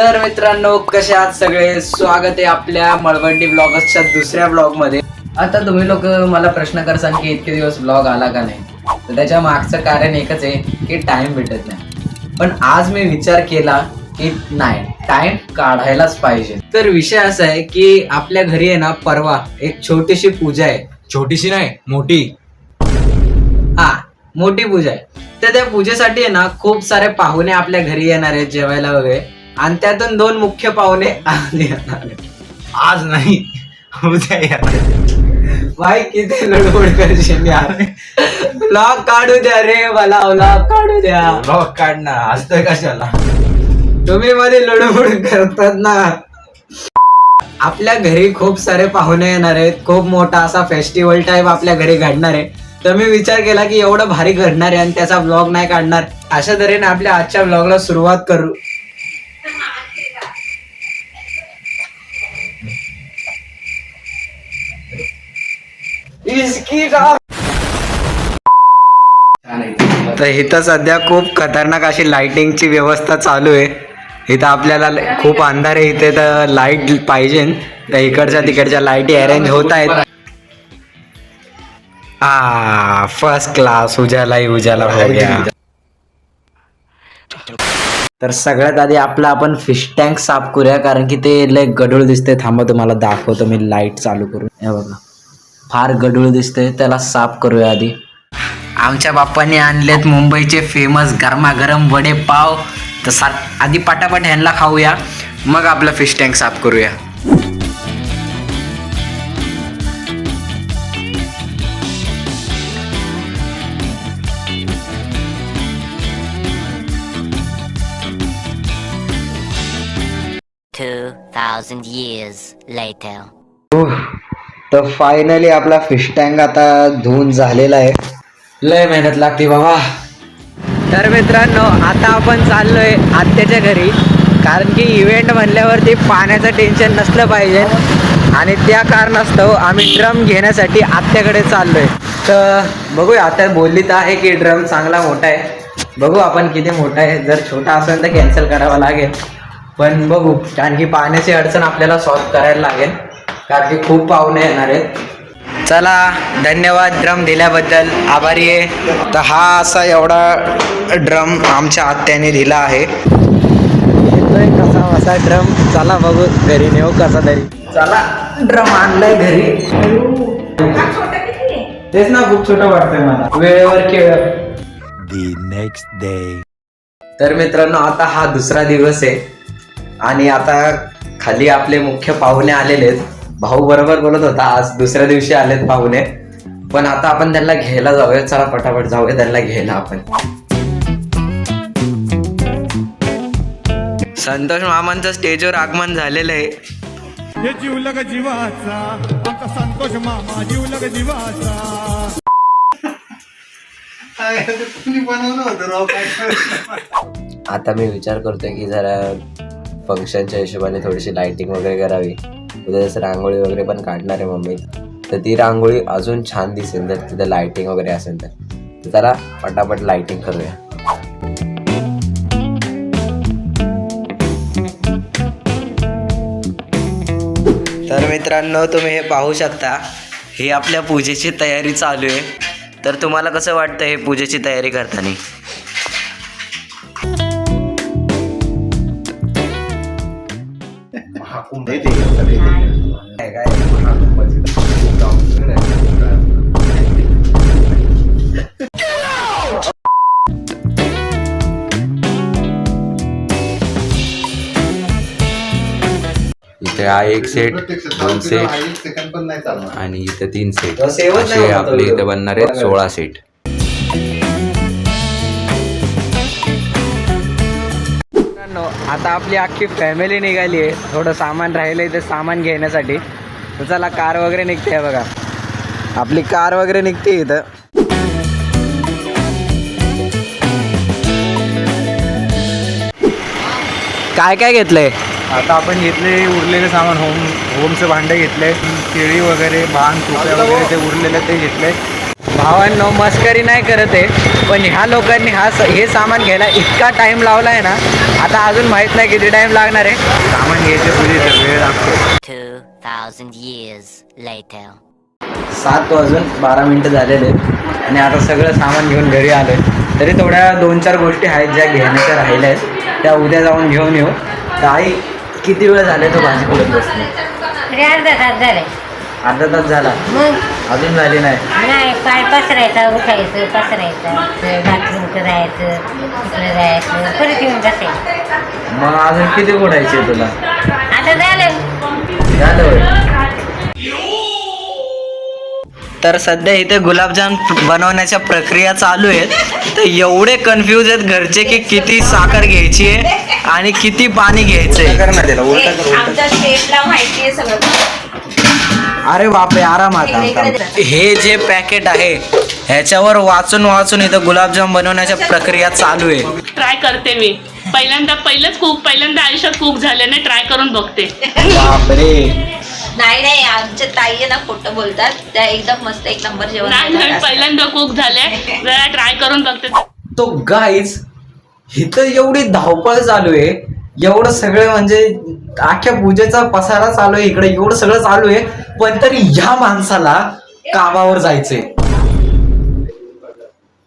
तर मित्रांनो कसे आहात सगळे? स्वागत आहे आपल्या मळवंडी ब्लॉगर्सच्या दुसऱ्या ब्लॉगमध्ये आता तुम्ही लोक मला प्रश्न करसाल की इतके दिवस ब्लॉग आला का नाही? तर त्याच्या मागचं कारण एकच आहे की टाइम भेटत नाही. पण आज मी विचार केला की नाही टाइम काढायलाच पाहिजे. तर विषय असा आहे की आपल्या घरी आहे ना परवा एक छोटीशी पूजा आहे. छोटीशी नाही मोठी. हा मोठी पूजा आहे. तर त्या पूजेसाठी आहे ना खूप सारे पाहुणे आपल्या घरी येणार आहेत जेवायला वगैरे. आणि त्यातून दोन मुख्य पाहुणे आज येणार आहेत आज नाही उद्या येणार. भाई किती लडबड करशील यार. ब्लॉग काढू द्या रे मला ब्लॉग काढू द्या. Vlog काढ ना आज तर कशाला? तुम्ही मध्ये लडबड करतात ना. आपल्या घरी खूप सारे पाहुणे येणार आहेत. खूप मोठा असा फेस्टिवल टाईप आपल्या घरी घडणार आहे. तर मी विचार केला की एवढं भारी घडणार आहे आणि त्याचा ब्लॉग नाही काढणार. अशा तऱ्हेने आपल्या आजच्या ब्लॉगला सुरुवात करू. इसकी का तर इथं सध्या खूप खतरनाक अशी लाइटिंगची व्यवस्था चालू आहे. इथं आपल्याला खूप अंधार आहे इथे तर लाइट पाहिजे. तर इकडच्या तिकडच्या लाईटी अरेंज होत आहेत. आ फर्स्ट क्लास उजाला उजाला हो गया. तर सगळ्यात आधी आपला आपण फिश टँक साफ करूया कारण की ते लय गडूळ दिसते थांबा तुम्हाला दाखवतो मी लाइट चालू करून. हे बघा. फार गडूळ दिसते त्याला साफ करूया आधी. आमच्या बाप्पाने आणलेत मुंबईचे फेमस गरमागरम वडे पाव तर सा आधी पटापट ह्यांना खाऊया मग आपलं फिश टँक साफ करूया. Two thousand years later. तर फायनली आपला फिश टँक आता धुवून झालेला आहे. लय मेहनत लागते बाबा. तर मित्रांनो आता आपण चाललोय आत्याच्या घरी. कारण की इव्हेंट म्हणल्यावरती पाण्याचं टेन्शन नसलं पाहिजे. आणि त्या कारणास्तव आम्ही ड्रम घेण्यासाठी आत्याकडे चाललोय. तर बघूया आता बोलली तर आहे की ड्रम चांगला मोठा आहे. बघू आपण किती मोठा आहे. जर छोटा असेल तर कॅन्सल करावा लागेल. पण बघू कारण की पाण्याची अडचण आपल्याला सॉल्व्ह करायला लागेल. कारण की खूप पाहुणे येणार आहेत. चला धन्यवाद ड्रम दिल्याबद्दल. आभारी आहे. तर हा असा एवढा ड्रम आमच्या आत्याने दिला आहे. येतोय कसा असा ड्रम? चला बघू घरी नेऊ कसा तरी. चला ड्रम आणलाय घरी. तेच ना खूप छोटं वाटतंय मला. वेळेवर खेळ. तर मित्रांनो आता हा दुसरा दिवस आहे. आणि आता खाली आपले मुख्य पाहुणे आलेले आहेत. भाऊ बरोबर बोलत होता. आज दुसऱ्या दिवशी आलेत पाहुणे. पण आता आपण त्यांना घ्यायला जाऊया चला पटापट जाऊया त्यांना घ्यायला आपण. संतोष मामांचं स्टेजवर आगमन झालेलं आहे. हे जीवलग जीवाचा आमचा संतोष मामा जीवलग जीवाचा. आता मी विचार करतोय की जरा फंक्शनच्या हिशोबाने थोडीशी लाइटिंग वगैरे करावी. जसं रांगोळी वगैरे पण काढणार आहे मम्मी. तर ती रांगोळी अजून छान दिसेल जर तिथं लायटिंग वगैरे असेल तर. तर जरा पटापट लाइटिंग करूया. तर मित्रांनो तुम्ही हे पाहू शकता ही आपल्या पूजेची तयारी चालू आहे. तर तुम्हाला कसं वाटतं हे पूजेची तयारी करताना? इथे हा एक सेट दोन सेट आणि इथे तीन सेट तो सेवच नाही असे आपले तो. इथे बनणार आहेत सोळा सेट आता आपली अख्खी फॅमिली निघाली आहे. थोडं सामान राहिलं इथे सामान घेण्यासाठी. तर चला कार वगैरे निघते आहे बघा. आपली कार वगैरे निघते इथं. काय काय घेतलंय? आता आपण घेतले उरलेले सामान होम होमचे भांडे घेतले केळी वगैरे बाण टोप्या वगैरे ते उरलेले ते घेतले. भावांनो मस्करी नाही करत आहे पण ह्या लोकांनी हा स- हे सामान घ्यायला इतका टाइम लावला आहे ना आता अजून माहीत नाही किती टाइम लागणार आहे. सामान घ्यायचे पुढे वेळ लागतो. 2,000 years later. सात वाजून बारा मिनटं झालेले आहेत आणि आता सगळं सामान घेऊन घरी आलो आहे तरी थोड्या दोन चार गोष्टी आहेत ज्या घेण्याच्या राहिल्या आहेत. त्या उद्या जाऊन घेऊन येऊ. तर आई किती वेळ झाले तो भाजी बसले तरी अर्धा तास झाले. अर्धा तास झाला. मग? अजून झाली नाही. नाही पाय पसरायचं उठायचं पसरायचं बाथरूमचं जायचं तिकडं जायचं परत येऊन बसायचं. मग अजून किती गोडायचे तुला? आता झालं. झालं होय. तर सध्या इथे गुलाबजाम बनवण्याच्या प्रक्रिया चालू आहेत. तर एवढे कन्फ्यूज आहेत घरचे की किती साखर घ्यायची आहे आणि किती पाणी घ्यायचंय आमच्या शेफला माहिती आहे सगळं. अरे बापरे आरामात. हे जे पॅकेट आहे ह्याच्यावर वाचून वाचून इथं गुलाबजाम बनवण्याच्या प्रक्रिया चालू आहे. ट्राय करते मी. पहिल्यांदा पहिलंच कुक पहिल्यांदा आयुष्यात कुक झाल्याने ट्राय करून बघते. बापरे. नाही नाही आमच्या ताई आहे ना खोटं बोलतात. त्या एकदम मस्त एक नंबर जेवण नाही. पहिल्यांदा कुक झाले जरा ट्राय करून बघते. तो गाईज इथं एवढी धावपळ चालू आहे. एवढं सगळं म्हणजे अख्ख्या पूजेचा पसारा चालू आहे. इकडे एवढं सगळं चालू आहे. पण तरी ह्या माणसाला कामावर जायचंय.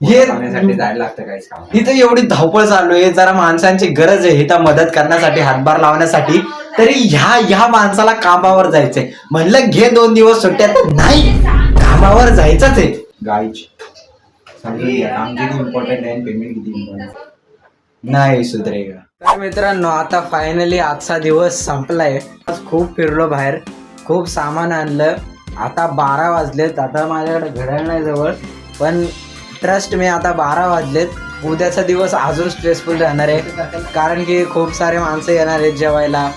हे जायला लागतं इथं एवढी धावपळ चालू आहे. जरा माणसांची गरज आहे. इथं मदत करण्यासाठी हातभार लावण्यासाठी. तरी ह्या ह्या माणसाला कामावर जायचंय. म्हणलं घे दोन दिवस सुट्ट्यात नाही. कामावर जायचंच आहे. गाईची. समजून घ्या. काम किती इम्पॉर्टंट आहे पेमेंट किती इम्पॉर्टंट नाही सुधरेगा. तर मित्रांनो आता फायनली आजचा दिवस संपलाय. आज खूप फिरलो बाहेर. खूप सामान आणलं. आता बारा वाजलेत. आता माझ्याकडे घड्याळ नाही जवळ. पण ट्रस्ट मी आता बारा वाजलेत. उद्याचा दिवस अजून स्ट्रेसफुल राहणार आहे. कारण की खूप सारे माणसं येणार आहेत जेवायला.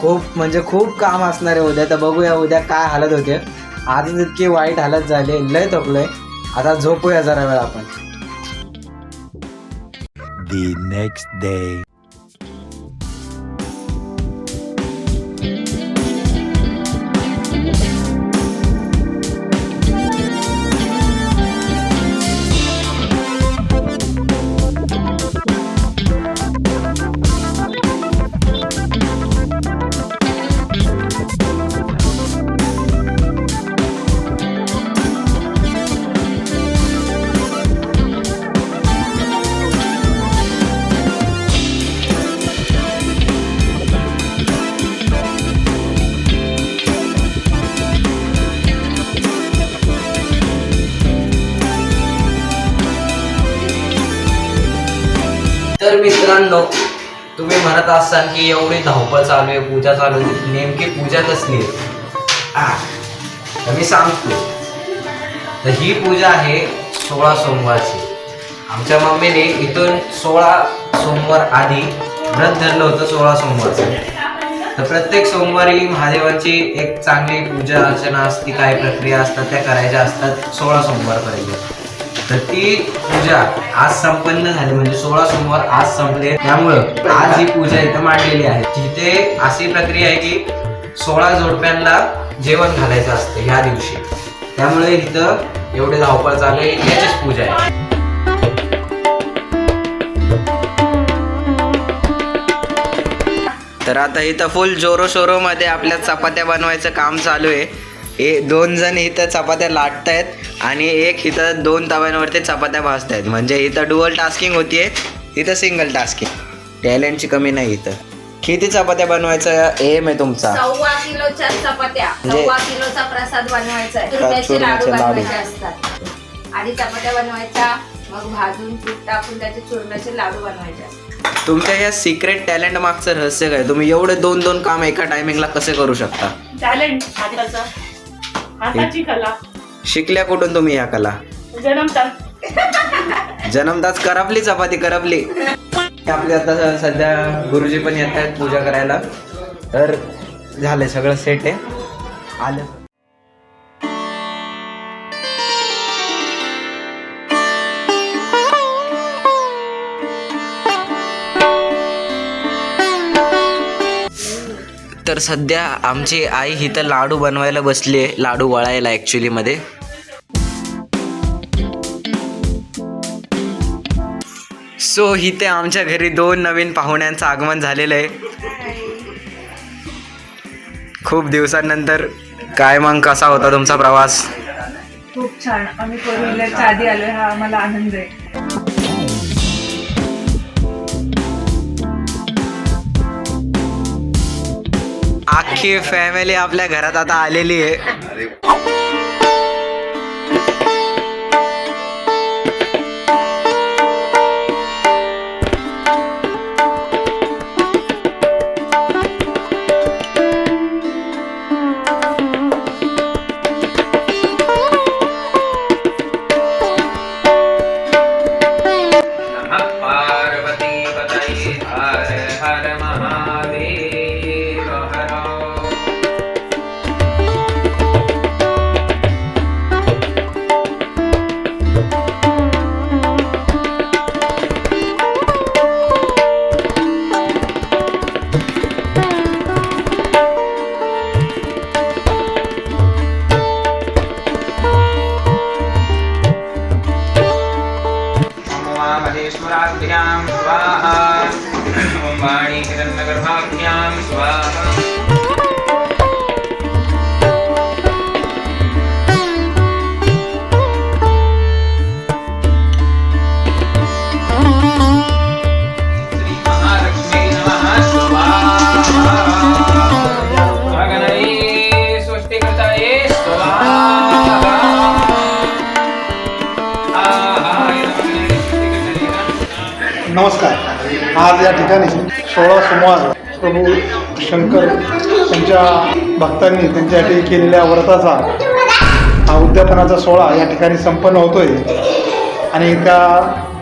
खूप म्हणजे खूप काम असणार आहे उद्या. तर बघूया उद्या काय हालत होते. आधीच इतकी वाईट हालत झाली लय थकलोय. आता झोपूया जरा वेळ आपण. तर करत असताना की एवढी धावपळ चालू आहे पूजा चालू आहे नेमकी पूजा कसली आहे? मी सांगतो. तर ही पूजा आहे सोळा सोमवारची. आमच्या मम्मीने इथून सोळा सोमवार आधी व्रत धरलं होतं सोळा सोमवारचं. तर प्रत्येक सोमवारी महादेवांची एक चांगली पूजा अर्चना असते काय प्रक्रिया असतात त्या करायच्या असतात सोळा सोमवारपर्यंत. तर ती पूजा आज संपन्न झाली. म्हणजे सोळा सोमवार आज संपले. त्यामुळं आज ही पूजा इथं मांडलेली आहे. तिथे अशी प्रक्रिया आहे की सोळा जोडप्यांना जेवण घालायचं असतं ह्या दिवशी. त्यामुळे इथं एवढे धावपळ चालू आहे. याचीच पूजा आहे. तर आता इथं फुल जोरो शोरो मध्ये आपल्या चपात्या बनवायचं काम चालू आहे. हे दोन जण इथं चपात्या लाटतायत. आणि एक इथं दोन तव्यांवरती चपात्या भाजतायत. म्हणजे इथं डुअल टास्किंग होतीये इथं सिंगल टास्किंग टॅलेंटची कमी नाही इथं. किती चपात्या बनवायचं एम आहे तुमचा? सव्वा किलोच्या चपात्या म्हणजे- सव्वा किलोचा प्रसाद बनवायचा आहे. का चुरम्याचे लाडू चुरम्याचे लाडू. बनवायचे असतात. आधी चपात्या बनवायच्या मग भाजून तूप टाकून त्याचे चुरम्याचे लाडू बनवायचे असतात. तुमच्या या सिक्रेट टॅलेंट मागचं रहस्य काय? तुम्ही एवढे दोन दोन काम एका टायमिंगला कसे करू शकता? टॅलेंट हाताचं हाताची कला. शिकल्या कुठून तुम्ही ह्या कला. जन्मताच करपली चपाती करपली. आपले आता सध्या गुरुजी पण येत आहेत पूजा करायला. तर झाले सगळं सेट आहे. आलं. तर सध्या आमची आई इथं लाडू बनवायला बसली आहे लाडू वळायला ॲक्च्युली सो इथे आमच्या घरी दोन नवीन पाहुण्यांचं आगमन झालेलं आहे. खूप दिवसांनंतर काय मग कसा होता तुमचा प्रवास? खूप छान. आम्ही फोर व्हीलरच्या आधी आलोय. हा आम्हाला आनंद आहे. अख्खी फॅमिली आपल्या घरात आता आलेली आहे. हर हर आज या ठिकाणी सोळा सोमवार प्रभू शंकर त्यांच्या भक्तांनी त्यांच्यासाठी केलेल्या व्रताचा हा उद्यापनाचा सोहळा या ठिकाणी संपन्न होतोय. आणि त्या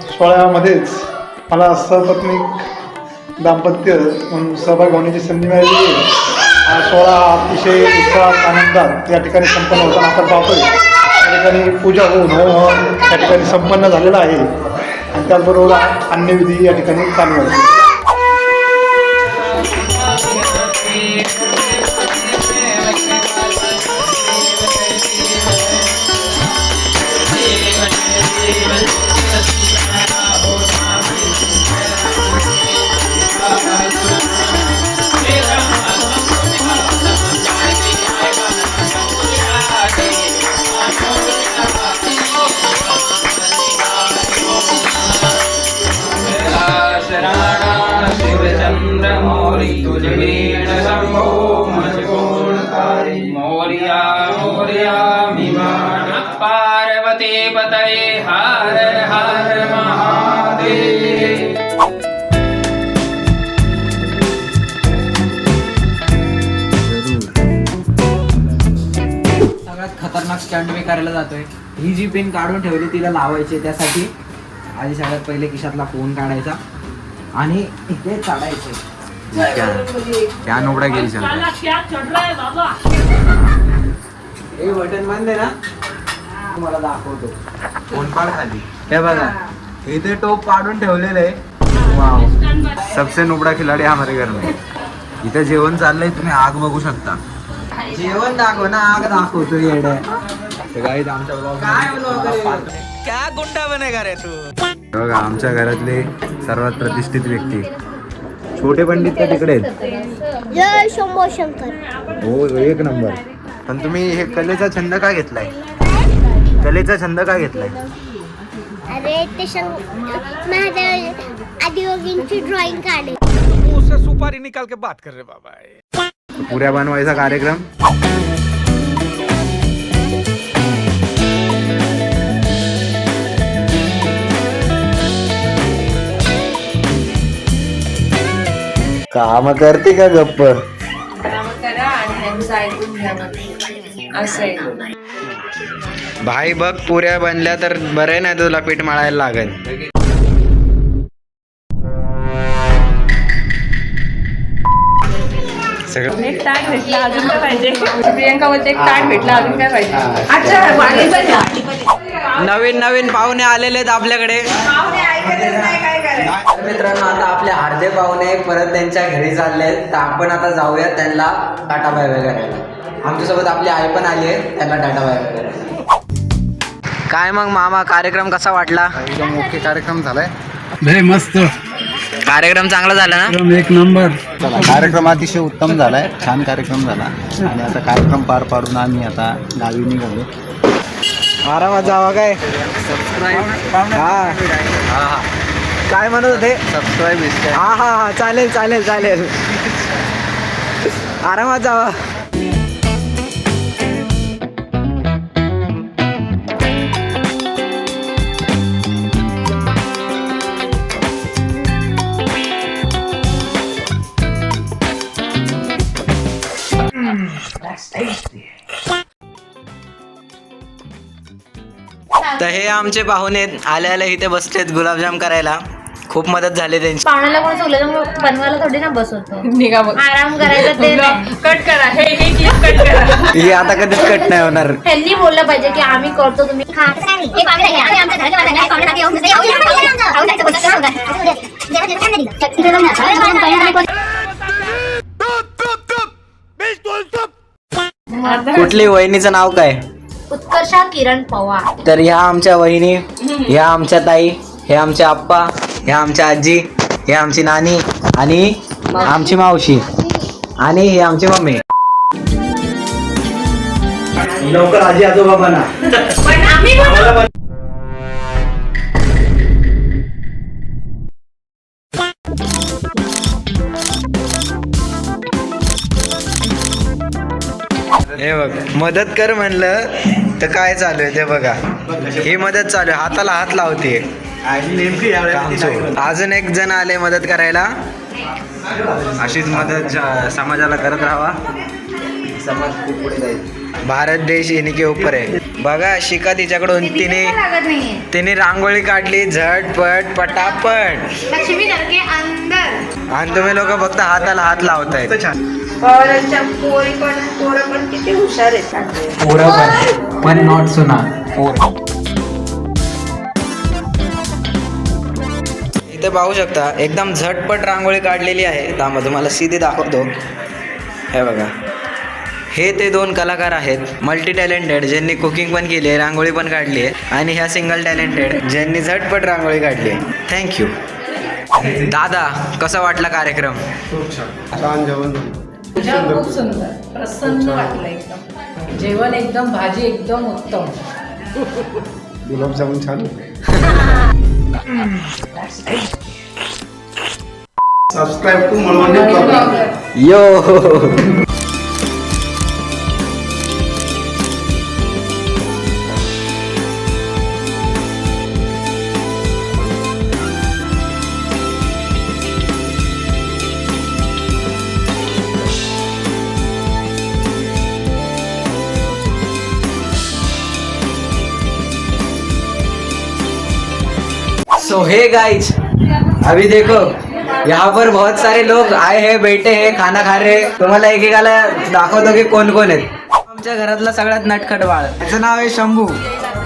सोहळ्यामध्येच मला सहपत्नीक दाम्पत्य म्हणून सहभाग होण्याची संधी मिळाली. आहे हा सोहळा अतिशय उत्साहात आनंदात या ठिकाणी संपन्न होताना आपण पाहतोय. या ठिकाणी पूजा होऊन होम या ठिकाणी संपन्न झालेला आहे. आणि त्याचबरोबर अन्यविधी या ठिकाणी चालू आहे. मोर्या मोर्या पतये हर हर महादेव सगळ्यात खतरनाक स्टंट मी करायला जातोय. ही जी पिन काढून ठेवली तिला लावायची त्यासाठी. आधी सगळ्यात पहिले खिशातला फोन काढायचा. आणि इथे चढायचे. क्या नोबडा गेली रहा है बाबा बटन बंद आहे ना? तुम्हाला दाखवतो. फोन पाड खाली. हे बघा इथे टोप काढून ठेवलेलं आहे. वाव. सबसे नोबडा खिलाडी हमारे घर में. इथं जेवण चाललंय तुम्ही आग बघू शकता. जेवण दाखव ना आग दाखवतो येड्या. गाईत आमच्या ब्लॉग क्या गुंडा बनेगा रे तू? बघा आमच्या घरातले सर्वात प्रतिष्ठित व्यक्ती. छोटे पंडित का तिकडे आहेत? जय शंभो शंकर हो एक नंबर. पण तुम्ही हे कलेचा छंद का घेतलाय? कलेचा छंद का घेतलाय? अरे ते आदियोगींची ड्रॉइंग काढे पुऱ्या बनवायचा कार्यक्रम काम करते का गप्प कामं करा आणि त्यांचं घ्या मग. असं आहे. भाई बघ पुऱ्या बनल्या तर बरं नाही तुला पीठ मळायला लागेल. सगळं एक ताट भेटला अजून काय पाहिजे? प्रियंका बोलते एक ताट भेटला अजून काय पाहिजे? अच्छा वाढली पण द्या. नवीन नवीन पाहुणे आलेले आहेत आपल्याकडे. मित्रांनो आता आपले अर्धे पाहुणे परत त्यांच्या घरी चालले आहेत. तर आपण आता जाऊया त्यांना टाटा बाय बाय करायला. आमच्यासोबत आपली आई पण आली आहे त्यांना टाटा बाय बाय करायला. काय मग मामा कार्यक्रम कसा वाटला? एकदम ओके कार्यक्रम झालाय. लय मस्त. कार्यक्रम चांगला झाला ना? एकदम एक नंबर. चला कार्यक्रम अतिशय उत्तम झालाय. छान कार्यक्रम झाला. आणि आता कार्यक्रम पार पाडून आम्ही आता गावी निघालो. आरामात जावा काय? सबस्क्राईब हा. हा काय म्हणत होते? सबस्क्राईब हा हा हा. चालेल चालेल चालेल. आरामात जावा. तर हे आमचे पाहुणे आले आले इथे बसलेत गुलाबजाम करायला. खूप मदत झाली त्यांची. पाहुण्याला कोण चुकलं तर बनवायला थोडी ना बसवतो निघा बघ आराम करायचा ते नाही. कट करा. हे हे clip कट करा. ही आता कधीच कट नाही होणार. त्यांनी बोललं पाहिजे की आम्ही करतो तुम्ही हा. हे कुठली वहिनीचं नाव काय? उत्कर्षा किरण पवार. तर ह्या आमच्या वहिनी ह्या आमच्या ताई हे आमचे आप्पा ह्या आमच्या आजी हे आमची नानी आणि आमची मावशी आणि हे आमची मम्मी. लवकर आजी आजोबा बना. पण आम्ही बनवू. हे बघ मदत कर म्हणलं तर काय चालू आहे ते बघा. ही मदत चालू आहे. हाताला हात लावते. अजून एक जण आले मदत करायला. अशीच मदत समाजाला करत राहावा. समाज खूप पुढे जाईल. भारत देश इनके ऊपर आहे. बघा शिका तिच्याकडून. तिने लागत नाहीये. तिने रांगोळी काढली. झटपट पटापट. लक्ष्मी करके अंदर. आणि तुम्ही लोक फक्त हाताला हात लावतायत. पवारांच्या पोरी पण पोरं पण किती हुशार आहेत पोरं पण पण नॉट सुना. इथे पाहू शकता एकदम झटपट रांगोळी काढलेली आहे थांबा तुम्हाला सीधी दाखवतो. हे बघा. हे ते दोन कलाकार आहेत मल्टी टॅलेंटेड ज्यांनी कुकिंग पण केली आहे रांगोळी पण काढली आहे आणि ह्या सिंगल टॅलेंटेड ज्यांनी झटपट रांगोळी काढली आहे. थँक्यू दादा कसा वाटला कार्यक्रम? खूप सुंदर. प्रसन्न वाटलं एकदम. जेवण एकदम भाजी एकदम उत्तम. गुलाबजामुन छान. Subscribe to Malvani yo so hey guys अभी देखो यहाँ पर बहुत सारे लोग आए हैं बैठे हैं खाना खा रहे हैं। तुम्हाला एकेकाला दाखवतो की कोण कोण आहेत. आमच्या घरातला सगळ्यात नटखट बाळ. त्याचं नाव आहे शंभू.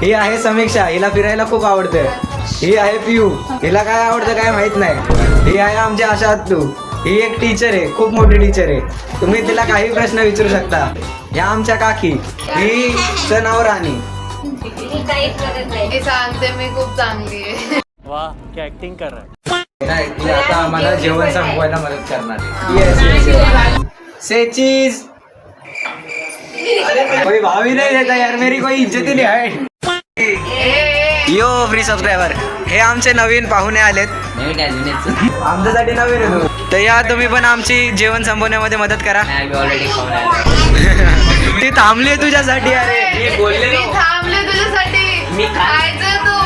ही आहे समीक्षा. हिला फिरायला खूप आवडतं ही आहे पियू. हिला काय आवडतं काय माहीत नाही. ही आहे आमची आशा तू ही एक टीचर आहे. खूप मोठी टीचर आहे. तुम्ही तिला काही प्रश्न विचारू शकता. ह्या आमच्या काकी. ही नाव राणी. सांगते मी खूप चांगली आहे. नाही ती आता आम्हाला जेवण संपवायला मदत करणार आहे. येस येस से चीज कोई भावी नहीं देता यार मेरी कोई इज्जत ही नहीं है यो फ्री सबस्क्रायबर हे आमचे नवीन पाहुणे आलेत. आमच्यासाठी नवीन आहे तू. तर या तुम्ही पण आमची जेवण संपवण्यामध्ये मदत करा. ती थांबली आहे तुझ्यासाठी अरे. मी बोलले थांबले तुझ्यासाठी. खायचं तू.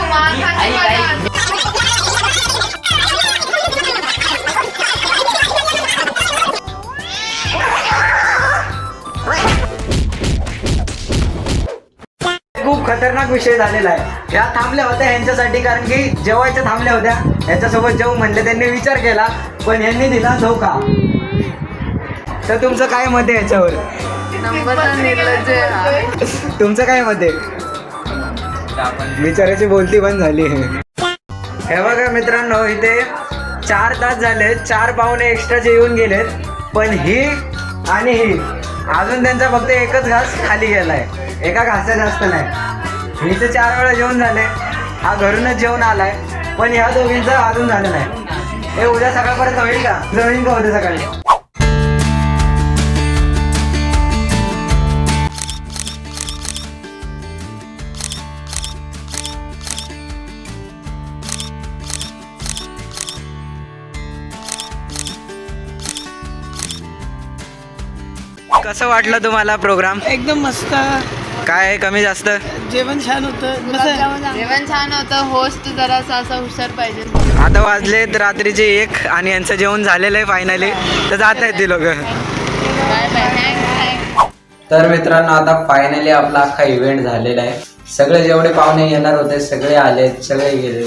खतरनाक विषय झालेला आहे. या थांबल्या होत्या यांच्यासाठी कारण की जेवायच्या थांबल्या होत्या. यांच्यासोबत जेव म्हणले त्यांनी विचार केला पण यांनी दिला धोका. तर तुमचं काय मत आहे याच्यावर. तुमचं काय मत आहे? विचारायची बोलती पण झाली. हे बघा मित्रांनो इथे चार तास झाले चार पाहुणे एक्स्ट्राचे येऊन गेलेत पण ही आणि ही अजून त्यांचा फक्त एकच घास खाली गेलाय. एका घासा जास्त नाही. मी तर चार वेळा जेवण झाले हा घरूनच जेवण आलाय. पण ह्या दोघींचं अजून झालं नाही. हे उद्या सकाळपर्यंत होईल का? जमीन का उद्या सकाळी. कसं वाटलं तुम्हाला प्रोग्राम एकदम मस्त. काय कमी जास्त? जेवण छान होतं. जेवण छान होतं. होस्ट जरासा असा हुशार पाहिजे. आता वाजलेत रात्रीचे एक आणि यांचं जेवण झालेलं आहे फायनली तर जात आहेत ती लोक. Bye bye. तर मित्रांनो आता फायनली आपला अख्खा इव्हेंट झालेला आहे. सगळे जेवढे पाहुणे येणार होते सगळे आलेत सगळे गेले.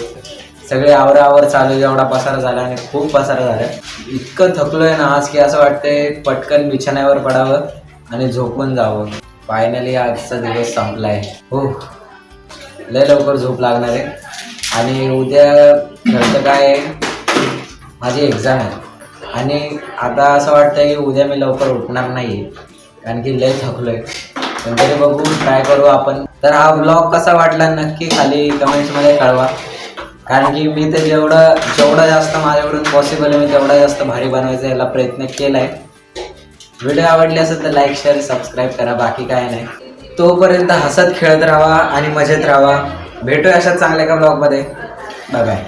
सगळे आवरावर चालू जेवढा पसारा झाला आणि खूप पसारा झाला. इतकं थकलोय ना आज की असं वाटतंय पटकन बिछाण्यावर पडावं आणि झोपून जावं. फायनली आजचा दिवस संपलाय. हो. लय लवकर झोप लागणार आहे. आणि उद्या घरचं काय आहे, माझी एक्झाम आहे. आणि आता असं वाटतं की उद्या मी लवकर उठणार नाही कारण की लय थकलोय. पण तरी बघू ट्राय करू आपण. तर हा ब्लॉग कसा वाटला नक्की खाली कमेंट्समध्ये कळवा. कारण की मी ते जेवढं जेवढं जास्त माझ्याकडून पॉसिबल आहे मी तेवढा जास्त भारी बनवायचा याला प्रयत्न केला आहे व्हिडिओ आवडले असेल तर लाईक शेअर सबस्क्राईब करा. बाकी काय नाही. तोपर्यंत हसत खेळत राहा आणि मजेत राहा. भेटूया अशा चांगल्या का ब्लॉगमध्ये बाय बाय